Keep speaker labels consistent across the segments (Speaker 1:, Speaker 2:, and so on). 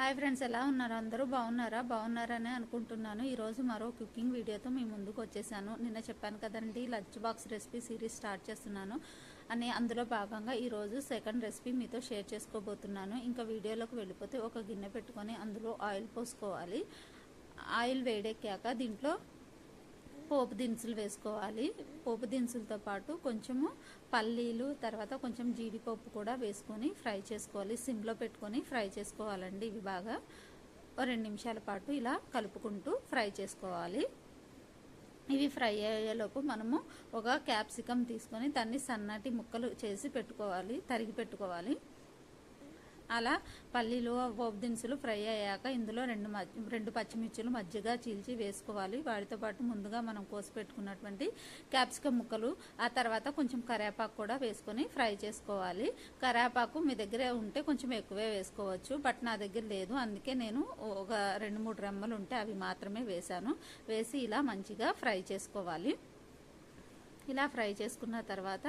Speaker 1: Hi friends ఎలా ఉన్నారు? అందరూ బాగున్నారా? బాగున్నారని అనుకుంటున్నాను. ఈరోజు మరో కుకింగ్ వీడియోతో మీ ముందుకు వచ్చేసాను. నిన్న చెప్పాను కదండి lunch box recipe series start చేస్తున్నాను అని. అందులో భాగంగా ఈరోజు సెకండ్ రెసిపీ మీతో షేర్ చేసుకోబోతున్నాను. ఇంకా వీడియోలోకి వెళ్ళిపోతే ఒక గిన్నె పెట్టుకొని అందులో ఆయిల్ పోసుకోవాలి. ఆయిల్ వేడెక్కాక దీంట్లో పోపు దినుసులు వేసుకోవాలి. పోపు దినుసులతో పాటు కొంచెము పల్లీలు తర్వాత కొంచెం జీడిపప్పు కూడా వేసుకొని ఫ్రై చేసుకోవాలి. సిమ్లో పెట్టుకొని ఫ్రై చేసుకోవాలండి ఇవి బాగా. రెండు నిమిషాల పాటు ఇలా కలుపుకుంటూ ఫ్రై చేసుకోవాలి. ఇవి ఫ్రై అయ్యేలోపు మనము ఒక క్యాప్సికమ్ తీసుకొని దాన్ని సన్నటి ముక్కలు చేసి పెట్టుకోవాలి తరిగి పెట్టుకోవాలి. అలా పల్లీలు పోపు దినుసులు ఫ్రై అయ్యాక ఇందులో రెండు రెండు పచ్చిమిర్చులు మజ్జిగ చీల్చి వేసుకోవాలి. వాటితో పాటు ముందుగా మనం కోసి పెట్టుకున్నటువంటి క్యాప్సికమ్ ముక్కలు ఆ తర్వాత కొంచెం కరేపాకు కూడా వేసుకొని ఫ్రై చేసుకోవాలి. కరేపాకు మీ దగ్గర ఉంటే కొంచెం ఎక్కువే వేసుకోవచ్చు బట్ నా దగ్గర లేదు. అందుకే నేను ఒక రెండు మూడు రెమ్మలు ఉంటే అవి మాత్రమే వేశాను. వేసి ఇలా మంచిగా ఫ్రై చేసుకోవాలి. ఇలా ఫ్రై చేసుకున్న తర్వాత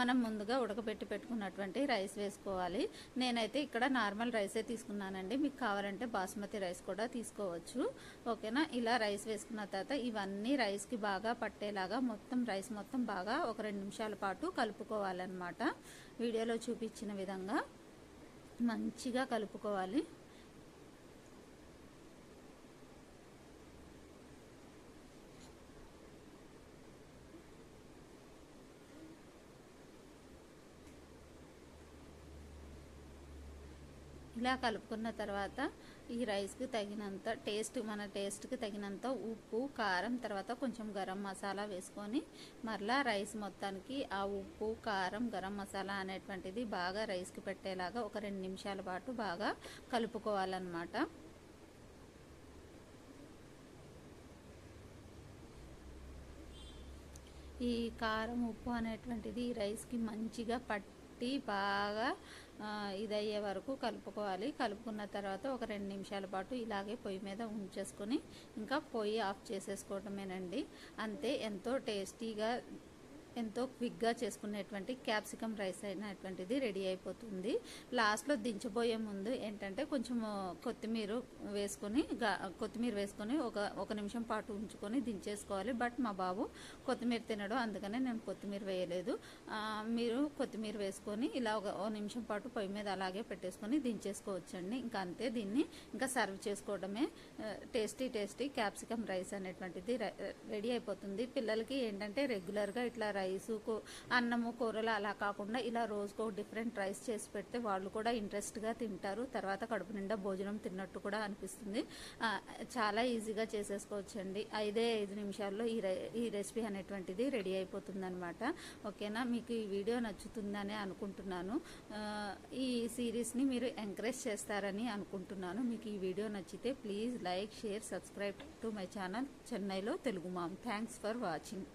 Speaker 1: మనం ముందుగా ఉడకబెట్టి పెట్టుకున్నటువంటి రైస్ వేసుకోవాలి. నేనైతే ఇక్కడ నార్మల్ రైసే తీసుకున్నానండి. మీకు కావాలంటే బాస్మతి రైస్ కూడా తీసుకోవచ్చు. ఓకేనా? ఇలా రైస్ వేసుకున్న తర్వాత ఇవన్నీ రైస్కి బాగా పట్టేలాగా మొత్తం రైస్ మొత్తం బాగా ఒక రెండు నిమిషాల పాటు కలుపుకోవాలన్నమాట. వీడియోలో చూపించిన విధంగా మంచిగా కలుపుకోవాలి. ఇలా కలుపుకున్న తర్వాత ఈ రైస్కి తగినంత టేస్ట్ మన టేస్ట్కి తగినంత ఉప్పు కారం తర్వాత కొంచెం గరం మసాలా వేసుకొని మరలా రైస్ మొత్తానికి ఆ ఉప్పు కారం గరం మసాలా అనేటువంటిది బాగా రైస్కి పెట్టేలాగా ఒక రెండు నిమిషాల పాటు బాగా కలుపుకోవాలన్నమాట. ఈ కారం ఉప్పు అనేటువంటిది రైస్కి మంచిగా పట్టి బాగా ఇదయ్యే వరకు కలుపుకోవాలి. కలుపుకున్న తర్వాత ఒక రెండు నిమిషాల పాటు ఇలాగే పొయ్యి మీద ఉంచేసుకొని ఇంకా పొయ్యి ఆఫ్ చేసేసుకోవటమేనండి. అంతే ఎంతో టేస్టీగా ఎంతో క్విక్గా చేసుకునేటువంటి క్యాప్సికమ్ రైస్ అయినటువంటిది రెడీ అయిపోతుంది. లాస్ట్లో దించబోయే ముందు ఏంటంటే కొంచెం కొత్తిమీర వేసుకొని కొత్తిమీర వేసుకొని ఒక ఒక నిమిషం పాటు ఉంచుకొని దించేసుకోవాలి. బట్ మా బాబు కొత్తిమీర తినడు అందుకనే నేను కొత్తిమీర వేయలేదు. మీరు కొత్తిమీర వేసుకొని ఇలా ఒక ఓ నిమిషం పాటు పొయ్యి మీద అలాగే పెట్టేసుకొని దించేసుకోవచ్చండి. ఇంకా అంతే దీన్ని ఇంకా సర్వ్ చేసుకోవడమే. టేస్టీ టేస్టీ క్యాప్సికమ్ రైస్ అనేటువంటిది రెడీ అయిపోతుంది. పిల్లలకి ఏంటంటే రెగ్యులర్గా ఇట్లా రైస్ అన్నము కూరలు అలా కాకుండా ఇలా రోజుకో డిఫరెంట్ రైస్ చేసి పెడితే వాళ్ళు కూడా ఇంట్రెస్ట్గా తింటారు. తర్వాత కడుపు నిండా భోజనం తిన్నట్టు కూడా అనిపిస్తుంది. చాలా ఈజీగా చేసేసుకోవచ్చండి. ఐదే ఐదు నిమిషాల్లో ఈ ఈ రెసిపీ అనేటువంటిది రెడీ అయిపోతుందనమాట ఓకేనా? మీకు ఈ వీడియో నచ్చుతుందని అనుకుంటున్నాను. ఈ సిరీస్ని మీరు ఎంకరేజ్ చేస్తారని అనుకుంటున్నాను. మీకు ఈ వీడియో నచ్చితే please like share subscribe to my channel చెన్నైలో Telugu mom. Thanks for watching.